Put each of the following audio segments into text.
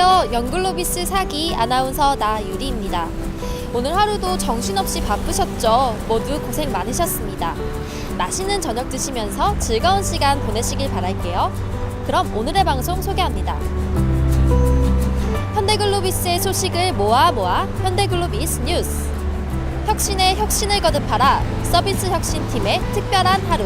안녕하세요. 영글로비스 사기 아나운서 나유리입니다. 오늘 하루도 정신없이 바쁘셨죠? 모두 고생 많으셨습니다. 맛있는 저녁 드시면서 즐거운 시간 보내시길 바랄게요. 그럼 오늘의 방송 소개합니다. 현대글로비스의 소식을 모아 모아 현대글로비스 뉴스. 혁신에 혁신을 거듭하라 서비스 혁신팀의 특별한 하루.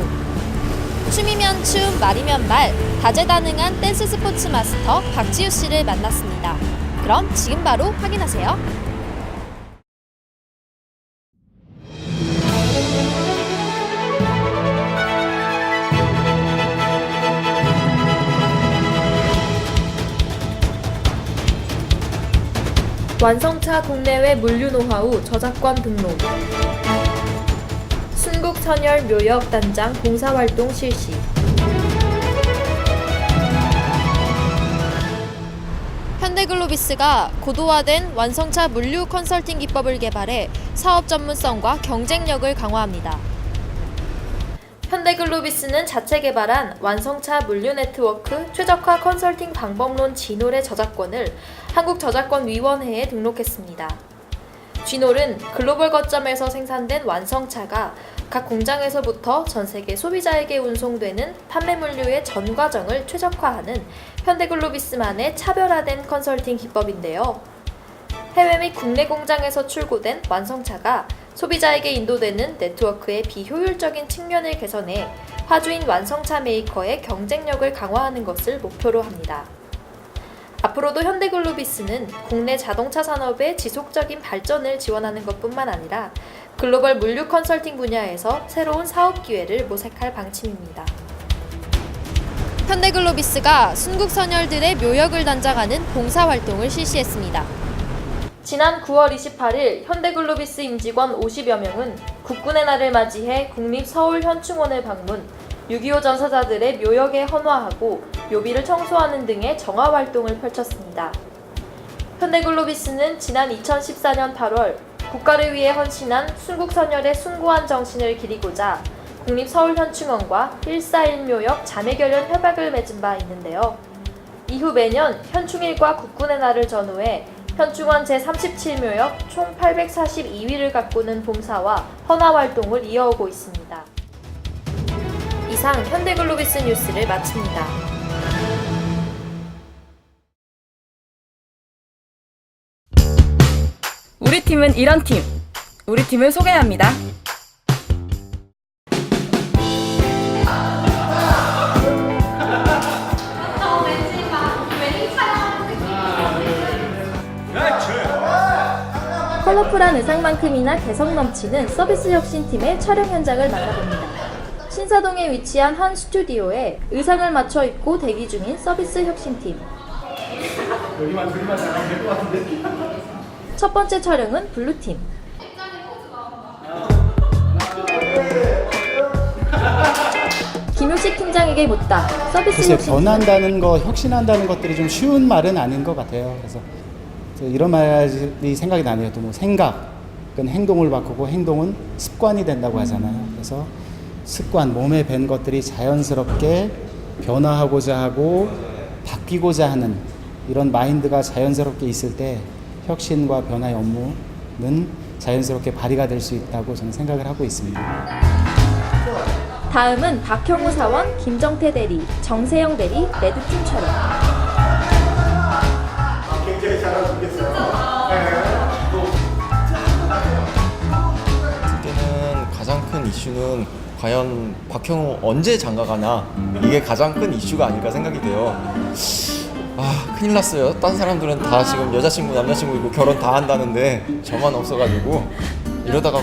춤이면 춤, 말이면 말, 다재다능한 댄스 스포츠 마스터 박지우 씨를 만났습니다. 그럼 지금 바로 확인하세요. 완성차 국내외 물류 노하우 저작권 등록. 순국 선열 묘역 단장 봉사활동 실시. 현대글로비스가 고도화된 완성차 물류 컨설팅 기법을 개발해 사업 전문성과 경쟁력을 강화합니다. 현대글로비스는 자체 개발한 완성차 물류 네트워크 최적화 컨설팅 방법론 진홀의 저작권을 한국저작권위원회에 등록했습니다. 쥐놀은 글로벌 거점에서 생산된 완성차가 각 공장에서부터 전 세계 소비자에게 운송되는 판매 물류의 전 과정을 최적화하는 현대글로비스만의 차별화된 컨설팅 기법인데요. 해외 및 국내 공장에서 출고된 완성차가 소비자에게 인도되는 네트워크의 비효율적인 측면을 개선해 화주인 완성차 메이커의 경쟁력을 강화하는 것을 목표로 합니다. 앞으로도 현대글로비스는 국내 자동차 산업의 지속적인 발전을 지원하는 것뿐만 아니라 글로벌 물류 컨설팅 분야에서 새로운 사업 기회를 모색할 방침입니다. 현대글로비스가 순국 선열들의 묘역을 단장하는 봉사 활동을 실시했습니다. 지난 9월 28일 현대글로비스 임직원 50여 명은 국군의 날을 맞이해 국립 서울 현충원을 방문, 6.25 전사자들의 묘역에 헌화하고 묘비를 청소하는 등의 정화 활동을 펼쳤습니다. 현대글로비스는 지난 2014년 8월 국가를 위해 헌신한 순국선열의 숭고한 정신을 기리고자 국립서울현충원과 141묘역 자매결연 협약을 맺은 바 있는데요. 이후 매년 현충일과 국군의 날을 전후해 현충원 제37묘역 총 842위를 가꾸는 봉사와 헌화 활동을 이어오고 있습니다. 이상 현대글로비스 뉴스를 마칩니다. 우리 팀은 이런 팀. 우리 팀을 소개합니다. 컬러풀한 의상만큼이나 개성 넘치는 서비스 혁신팀의 촬영 현장을 만나봅니다. 신사동에 위치한 한 스튜디오에 의상을 맞춰 입고 대기 중인 서비스 혁신팀. 첫 번째 촬영은 블루팀. 김효식 팀장에게 묻다. 서비스 글쎄 혁신팀. 변한다는 거, 혁신한다는 것들이 좀 쉬운 말은 아닌 것 같아요. 그래서 그래서 이런 말이 생각이 나네요. 또 뭐 생각은 행동을 바꾸고 행동은 습관이 된다고 하잖아요. 그래서 습관, 몸에 밴 것들이 자연스럽게 변화하고자 하고 바뀌고자 하는 이런 마인드가 자연스럽게 있을 때 혁신과 변화의 업무는 자연스럽게 발휘가 될 수 있다고 저는 생각을 하고 있습니다. 다음은 박형우 사원, 김정태 대리, 정세영 대리, 레드팀 촬영. 이슈는 과연 박형우 언제 장가가나 이게 가장 큰 이슈가 아닐까 생각이 돼요. 아 큰일 났어요. 딴 사람들은 다 지금 여자친구 남자친구 있고 결혼 다 한다는데 저만 없어가지고 이러다가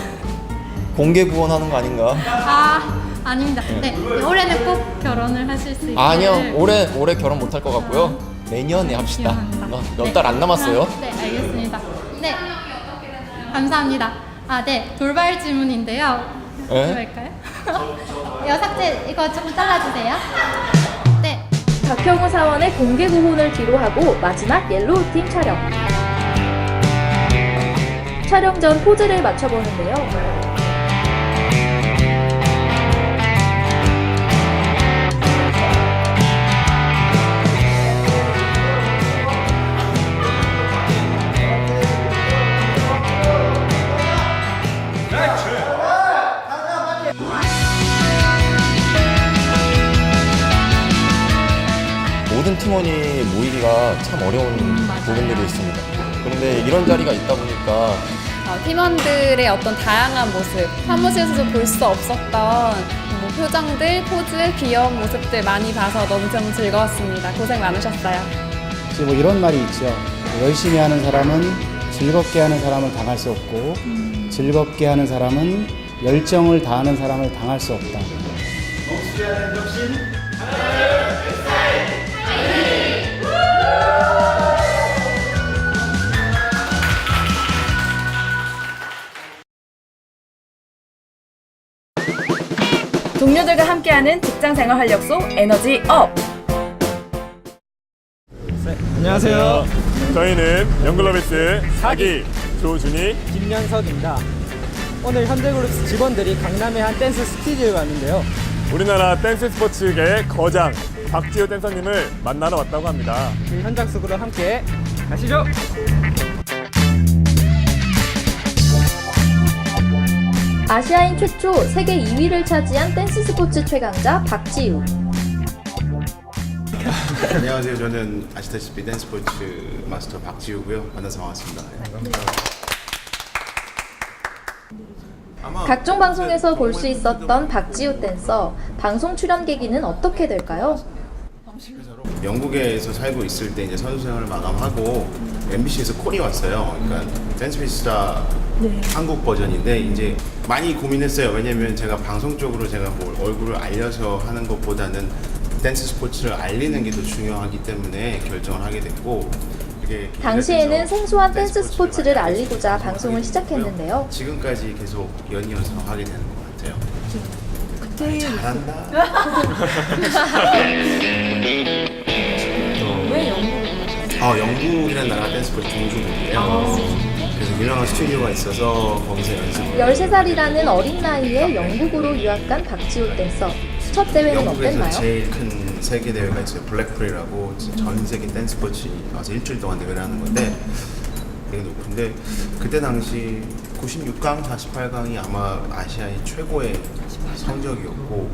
공개 구원하는 거 아닌가? 아 아닙니다. 네 올해는 꼭 결혼을 하실 수 있게. 아니요 올해 올해 결혼 못 할 것 같고요. 내년에 합시다. 어, 몇달 안 남았어요. 네 알겠습니다. 네 감사합니다. 아 네 돌발 질문인데요. 네? 할까요? 여삭제 이거 조금 잘라주세요. 네. 박형우 사원의 공개 구혼을 뒤로하고 마지막 옐로우 팀 촬영. 촬영 전 포즈를 맞춰보는데요. 어려운 부분들이 있습니다. 그런데 이런 자리가 있다 보니까 어, 팀원들의 어떤 다양한 모습, 사무실에서 볼 수 없었던 뭐 표정들, 포즈, 귀여운 모습들 많이 봐서 너무 너무 즐거웠습니다. 고생 많으셨어요. 지금 뭐 이런 말이 있죠. 열심히 하는 사람은 즐겁게 하는 사람을 당할 수 없고 즐겁게 하는 사람은 열정을 다하는 사람을 당할 수 없다. 동료들과 함께하는 직장생활 활력소 에너지 업! 안녕하세요. 저희는 영글로비스 사기 조준희 김연석입니다. 오늘 현대그룹 직원들이 강남의 한 댄스 스튜디오에 왔는데요. 우리나라 댄스 스포츠계의 거장 박지호 댄서님을 만나러 왔다고 합니다. 그 현장 속으로 함께 가시죠. 아시아인 최초 세계 2위를 차지한 댄스 스포츠 최강자 박지우. 안녕하세요. 저는 아시다시피 댄스포츠 마스터 박지우고요. 만나서 반갑습니다. 아마 각종 방송에서 볼 수 있었던 박지우 댄서 방송 출연 계기는 어떻게 될까요? 영국에서 살고 있을 때 이제 선수 생활을 마감하고 MBC에서 콜이 왔어요. 그러니까 댄스피스타 한국 버전인데 이제 많이 고민했어요. 왜냐면 제가 방송 쪽으로 제가 뭘 얼굴을 알려서 하는 것보다는 댄스 스포츠를 알리는 게 더 중요하기 때문에 결정을 하게 됐고 이게 당시에는 생소한 댄스 스포츠를 알리고자 방송을. 시작했는데요. 지금까지 계속 연이어서 하게 되는 것 같아요. 그때 잘한다. 왜 영국? 어, 영국이라는 나라가 댄스 스포츠 종주국이에요. 그래서 유명한 스튜디오가 있어서 거기서 연습을 13살이라는 어린 나이에 영국으로 유학 간 박지우 댄서. 첫 대회는 영국에서 어땠나요? 제일 큰 세계 대회가 있어요. 블랙프리라고 전 세계 댄스 스포츠 와서 일주일 동안 대회를 하는 건데 되게 높은데 그때 당시 96강, 48강이 아마 아시아의 최고의 성적이었고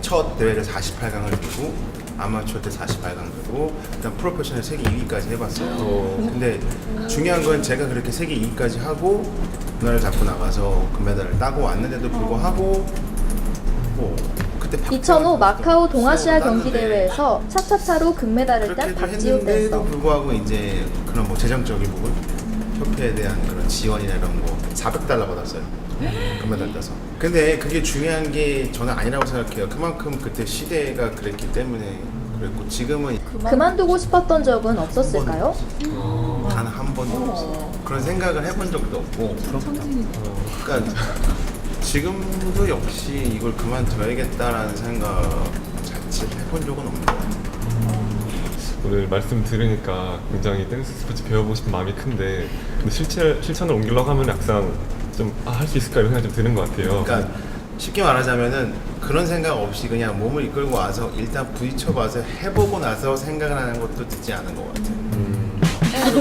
첫 대회를 48강을 들고 아마추어 때 48강 들고 일단 프로페셔널 세계 2위까지 해봤어요. 근데 중요한 건 제가 그렇게 세계 2위까지 하고 금메달을 잡고 나가서 금메달을 따고 왔는데도 불구하고 뭐 그때 2005 마카오 동아시아 경기 대회에서 차차차로 금메달을 딴 박지우 댄서. 불구하고 이제 그런 뭐 재정적인 부분 협회에 대한 그런 지원이나 이런 거 400달러 받았어요. 금메달 따서. 근데 그게 중요한 게 저는 아니라고 생각해요. 그만큼 그때 시대가 그랬기 때문에 그랬고 지금은 그만두고 싶었던 적은 없었을까요? 단 한 번도 없어요. 그런 생각을 해본 적도 없고. 그러니까 지금도 역시 이걸 그만둬야겠다라는 생각 자체를 해본 적은 없는 것 같아요 오늘 말씀 들으니까 굉장히 댄스 스포츠 배워보고 싶은 마음이 큰데 근데 실체, 실천을 옮기려고 하면 막상 좀 아, 할수 있을까 이런 생각이 좀 드는 것 같아요. 그러니까 쉽게 말하자면은 그런 생각 없이 그냥 몸을 이끌고 와서 일단 부딪혀봐서 해보고 나서 생각을 하는 것도 늦지 않은 것 같아요.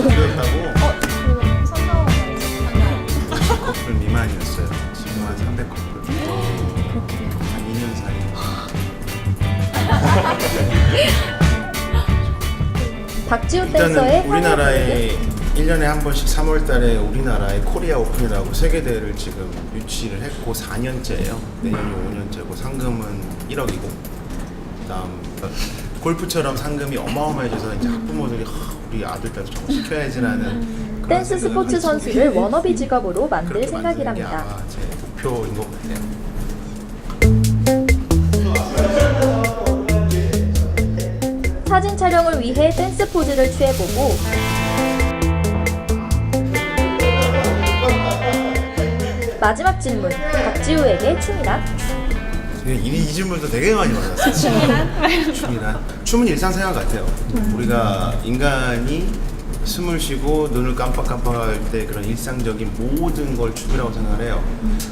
그랬다고? 커플 미만이었어요. 지금 한 300 커플. 한 2년 사이. 박지우 댄서의 일단은? 우리나라에 1년에 한 번씩 3월 달에 우리나라의 코리아 오픈이라고 세계 대회를 지금 유치를 했고 4년째예요. 내년이 5년째고 상금은 1억이고 그다음 골프처럼 상금이 어마어마해져서 이제 학부모들이 하, 우리 아들 딸 저거 시켜야지라는 그런 댄스 스포츠 선수를 워너비 직업으로 만들 생각이랍니다. 아마 제 목표인 것 같아요. 사진 촬영을 위해 댄스 포즈를 취해보고 마지막 질문 박지우에게 춤이란? 이, 이 질문도 되게 많이 받았어요. 춤이란? 춤이란? 춤은 일상생활 같아요. 우리가 인간이 숨을 쉬고 눈을 깜빡깜빡할 때 그런 일상적인 모든 걸 춤이라고 생각을 해요.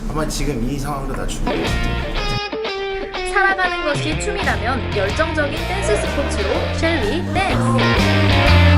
아마 지금 이 상황도 다 같아요. 살아가는 것이 춤이라면 열정적인 댄스 스포츠로 쉘리 댄스